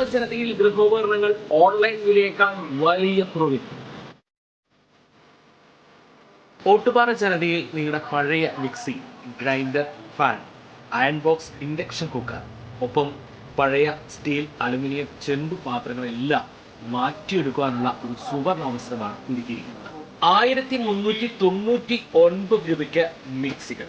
Ottupara ജനതയിൽ ഗൃഹോപകരണങ്ങൾ online വിലയേക്കാൾ വലിയ കുറവിൽ. ഓട്ടുപാറ ജനതയിൽ നിങ്ങളുടെ പഴയ mixie grinder fan iron box induction cooker ഒപ്പം പഴയ സ്റ്റീൽ അലുമിനിയം ചെമ്പ് പാത്രങ്ങളെല്ലാം മാറ്റിയെടുക്കാനുള്ള ഒരു സുവർണ അവസരമാണ് ഒരുക്കിയിരിക്കുന്നത് ആയിരത്തി മുന്നൂറ്റി തൊണ്ണൂറ്റി ഒൻപത് രൂപയ്ക്ക് മിക്സികൾ.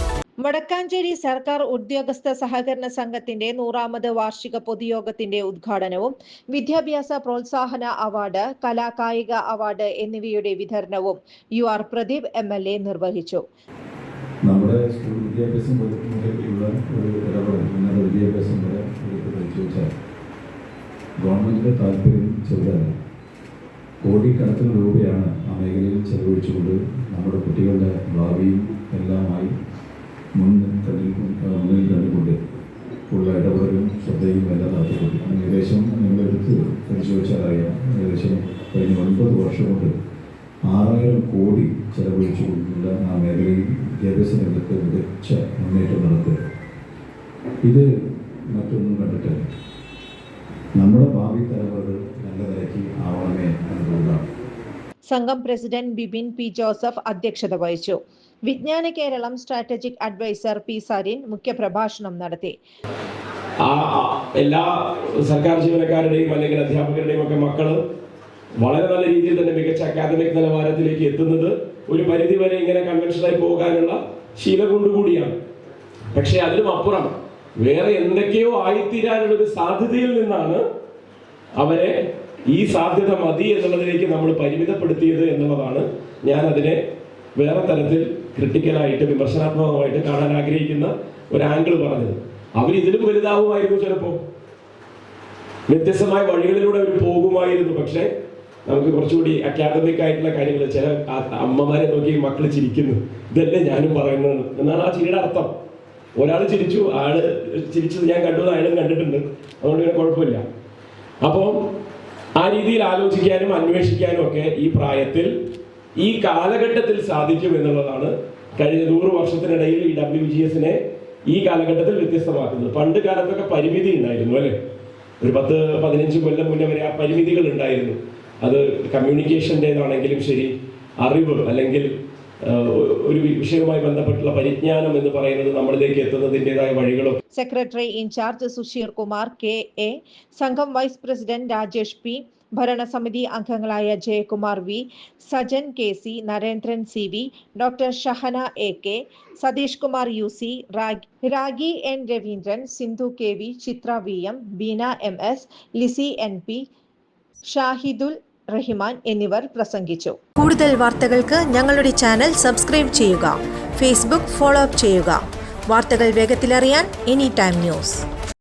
Vadakkanchery സർക്കാർ ഉദ്യോഗസ്ഥ സഹകരണ സംഘത്തിന്റെ നൂറാമത് വാർഷിക പൊതുയോഗത്തിന്റെ ഉദ്ഘാടനവും വിദ്യാഭ്യാസ പ്രോത്സാഹന അവാർഡ് കലാകായിക അവാർഡ് എന്നിവയുടെ വിതരണവും U R Pradeep M L A നിർവഹിച്ചു. നമ്മുടെ ഒരു പരിശോധിച്ചാൽ താല്പര്യം കോടിക്കണക്കിന് രൂപയാണ് ആ മേഖലയിൽ ചെലവഴിച്ചുകൊണ്ട് നമ്മുടെ കുട്ടികളുടെ ഭാവിയും എല്ലാമായി മുൻ തള്ളിക്കൊണ്ട് മുന്നിൽ കണ്ടുകൊണ്ട് ഉള്ള ഇടപെടലും ശ്രദ്ധയും എല്ലാം നടത്തിക്കൊണ്ട്. ഏകദേശം നിങ്ങളെടുത്ത് പരിശോധിച്ചാൽ അറിയാം. ഏകദേശം കഴിഞ്ഞ ഒൻപത് വർഷം കൊണ്ട് ആറായിരം കോടി ചെലവഴിച്ചുകൊണ്ടുള്ള ആ മേഖലയിൽ വിദ്യാഭ്യാസ രംഗത്ത് മികച്ച മുന്നേറ്റം നടത്തുക. ഇത് മറ്റൊന്നും കണ്ടിട്ടല്ല. നമ്മുടെ സംഘം പ്രസിഡന്റ് ബിബിൻ പി ജോസഫ് അധ്യക്ഷത വഹിച്ചു. Vijnana Keralam strategic adviser P Sarin മുഖ്യപ്രഭാഷണം നടത്തി. ആ എല്ലാ സർക്കാർ ജീവനക്കാരുടെയും അല്ലെങ്കിൽ അധ്യാപകരുടെയും ഒക്കെ മക്കൾ വളരെ നല്ല രീതിയിൽ തന്നെ മികച്ച അക്കാദമിക് നിലവാരത്തിലേക്ക് എത്തുന്നത് ഒരു പരിധി വരെ ഇങ്ങനെ കൺവെൻഷനായി പോകാനുള്ള ശീലം കൊണ്ടുകൂടിയാണ് പക്ഷെ അതിനും അപ്പുറം വേറെ എന്തൊക്കെയോ ആയിത്തീരാനുള്ള ഒരു സാധ്യതയിൽ നിന്നാണ് അവരെ ഈ സാധ്യത മതി എന്നുള്ളതിലേക്ക് നമ്മൾ പരിമിതപ്പെടുത്തിയത് എന്നുള്ളതാണ് ഞാൻ അതിനെ വേറെ തരത്തിൽ ക്രിട്ടിക്കലായിട്ട് വിമർശനാത്മകമായിട്ട് കാണാൻ ആഗ്രഹിക്കുന്ന ഒരു ആംഗിൾ പറഞ്ഞത്. അവർ ഇതിലും വലുതാവുമായിരുന്നു ചിലപ്പോ വ്യത്യസ്തമായ വഴികളിലൂടെ അവർ പോകുമായിരുന്നു. പക്ഷേ നമുക്ക് കുറച്ചുകൂടി അക്കാദമിക് ആയിട്ടുള്ള കാര്യങ്ങൾ ചില അമ്മമാരെ നോക്കി മക്കൾ ചിരിക്കുന്നു. ഇതല്ലേ ഞാനും പറയുന്നത് എന്നാണ് ആ ചിരിയുടെ അർത്ഥം. ഒരാൾ ചിരിച്ചു ആൾ ചിരിച്ചത് ഞാൻ കണ്ടു അയാളും കണ്ടിട്ടുണ്ട്. അതുകൊണ്ട് കുഴപ്പമില്ല. അപ്പോൾ ആ രീതിയിൽ ആലോചിക്കാനും അന്വേഷിക്കാനും ഒക്കെ ഈ പ്രായത്തിൽ ഈ കാലഘട്ടത്തിൽ സാധിക്കും എന്നുള്ളതാണ് കഴിഞ്ഞ നൂറ് വർഷത്തിനിടയിൽ ഈ ഡബ്ല്യു ജി എസിനെ ഈ കാലഘട്ടത്തിൽ വ്യത്യസ്തമാക്കുന്നത്. പണ്ട് കാലത്തൊക്കെ പരിമിതി ഉണ്ടായിരുന്നു അല്ലേ? ഒരു പത്ത് പതിനഞ്ച് കൊല്ലം മുന്നേ വരെ ആ പരിമിതികൾ ഉണ്ടായിരുന്നു. അത് കമ്മ്യൂണിക്കേഷന്റെതാണെങ്കിലും ശരി അറിവ് അല്ലെങ്കിൽ ഒരു വിഷയവുമായി ബന്ധപ്പെട്ടുള്ള പരിജ്ഞാനം എന്ന് പറയുന്നത് നമ്മളിലേക്ക് എത്തുന്നതിന്റെതായ വഴികളും secretary in charge Susheer Kumar K A സംഘം വൈസ് പ്രസിഡന്റ് രാജേഷ് പി ഭരണസമിതി അംഗങ്ങളായ Jayakumar V Sajan K C Narendran C V doctor Shahana A K Satheesh Kumar U C Ragi N Raveendran Sindhu K V Chithra V M Beena M S Lissy N P Shahidul Rahiman എന്നിവർ പ്രസംഗിച്ചു. കൂടുതൽ വാർത്തകൾക്ക് ഞങ്ങളുടെ channel subscribe ചെയ്യുക Facebook follow up ചെയ്യുക. വാർത്തകൾ വേഗത്തിലറിയാൻ any time news.